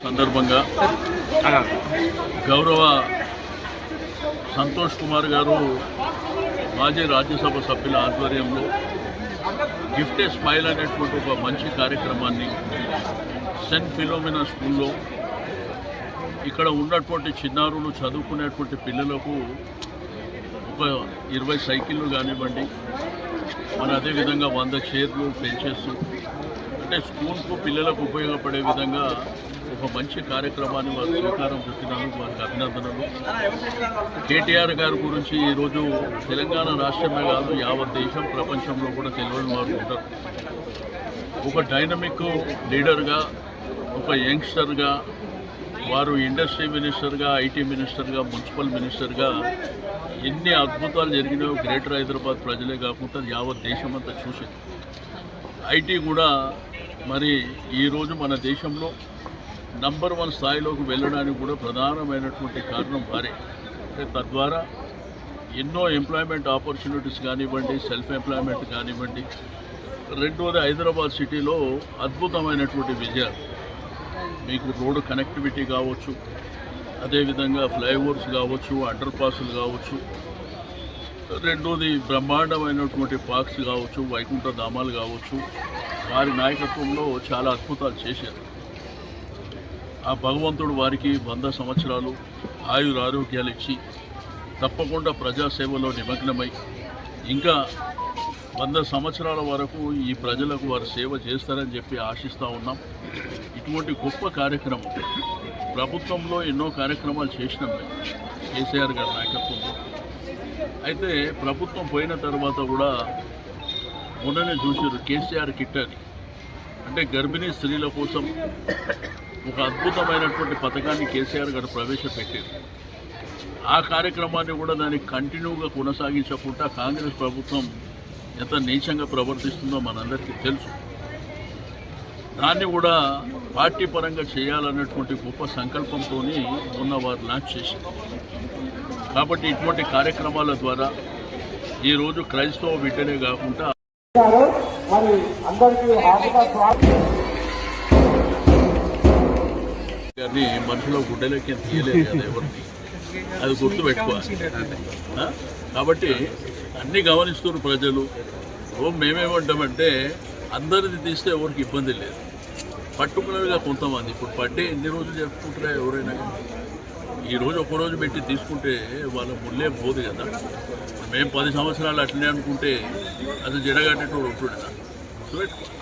సందర్భంగా గౌరవ సంతోష్ కుమార్ గారు మాజీ రాజ్యసభ సభ్యుల ఆధ్వర్యంలో గిఫ్ట్ ఏ స్మైల్ అనేటువంటి ఒక మంచి కార్యక్రమాన్ని సెంట్ ఫిలోమినా స్కూల్లో ఇక్కడ ఉన్నటువంటి చిన్నారులు చదువుకునేటువంటి పిల్లలకు ఒక ఇరవై సైకిళ్ళు కానివ్వండి మన అదేవిధంగా వంద చైర్లు పెంచేస్తూ అంటే స్కూల్కు పిల్లలకు ఉపయోగపడే విధంగా ఒక మంచి కార్యక్రమాన్ని వారు శ్రీకారం చుట్టినందుకు వారికి అభినందనలు. కేటీఆర్ గారి గురించి ఈరోజు తెలంగాణ రాష్ట్రమే కాదు యావత్ దేశం ప్రపంచంలో కూడా తెలియని వారు ఉంటారు. ఒక డైనమిక్ లీడర్గా ఒక యంగ్స్టర్గా వారు ఇండస్ట్రీ మినిస్టర్గా ఐటీ మినిస్టర్గా మున్సిపల్ మినిస్టర్గా ఎన్ని అద్భుతాలు జరిగినాయో గ్రేటర్ హైదరాబాద్ ప్రజలే కాకుండా యావత్ దేశం అంతా చూసింది ఐటీ కూడా మరి ఈరోజు మన దేశంలో నంబర్ వన్ స్థాయిలోకి వెళ్ళడానికి కూడా ప్రధానమైనటువంటి కారణం వారే. అంటే తద్వారా ఎన్నో ఎంప్లాయ్మెంట్ ఆపర్చునిటీస్ కానివ్వండి సెల్ఫ్ ఎంప్లాయ్మెంట్ కానివ్వండి రెండోది హైదరాబాద్ సిటీలో అద్భుతమైనటువంటి విజయాలు. మీకు రోడ్డు కనెక్టివిటీ కావచ్చు అదేవిధంగా ఫ్లైఓవర్స్ కావచ్చు అండర్ పాస్లు కావచ్చు రెండోది బ్రహ్మాండమైనటువంటి పార్క్స్ కావచ్చు వైకుంఠ ధామాలు కావచ్చు వారి నాయకత్వంలో చాలా అద్భుతాలు చేశారు. ఆ భగవంతుడు వారికి వంద సంవత్సరాలు ఆయుర ఆరోగ్యాలు ఇచ్చి తప్పకుండా ప్రజాసేవలో నిమగ్నమై ఇంకా వంద సంవత్సరాల వరకు ఈ ప్రజలకు వారు సేవ చేస్తారని చెప్పి ఆశిస్తూ ఉన్నాం. ఇటువంటి గొప్ప కార్యక్రమం ప్రభుత్వంలో ఎన్నో కార్యక్రమాలు చేసినాం మేము కేసీఆర్ గారి నాయకత్వంలో. అయితే ప్రభుత్వం పోయిన తర్వాత కూడా మొన్ననే చూసారు కేసీఆర్ కిట్ అని. అంటే గర్భిణీ స్త్రీల కోసం ఒక అద్భుతమైనటువంటి పథకాన్ని కేసీఆర్ గారు ప్రవేశపెట్టారు. ఆ కార్యక్రమాన్ని కూడా దాన్ని కంటిన్యూగా కొనసాగించకుండా కాంగ్రెస్ ప్రభుత్వం ఎంత నీచంగా ప్రవర్తిస్తుందో మనందరికీ తెలుసు. దాన్ని కూడా పార్టీ పరంగా చేయాలన్నటువంటి గొప్ప సంకల్పంతో ఉన్న వారు లాంచ్ చేశారు. కాబట్టి ఇటువంటి కార్యక్రమాల ద్వారా ఈరోజు క్రైస్తవ బిడ్డనే కాకుండా మరి అందరికీ హార్దిక స్వాగతం. గారిని మనుషులో తీయలేదు కదా ఎవరికి అది గుర్తు పెట్టుకోవాలి కాబట్టి అన్నీ గమనిస్తున్నారు ప్రజలు. ఓ మేమేమంటామంటే అందరిది తీస్తే ఎవరికి ఇబ్బంది లేదు. పర్టికులర్గా కొంతమంది. ఇప్పుడు పడ్డే ఎన్ని రోజులు జరుపుకుంటారా ఎవరైనా ఈరోజు ఈ రోజు ఒక రోజు పెట్టి తీసుకుంటే వాళ్ళ ముళ్ళే పోదు కదా. మేము పది సంవత్సరాలు అట్లనే అనుకుంటే అది జడగట్టేటోడు ఉంటుండే గుర్తుపెట్టుకో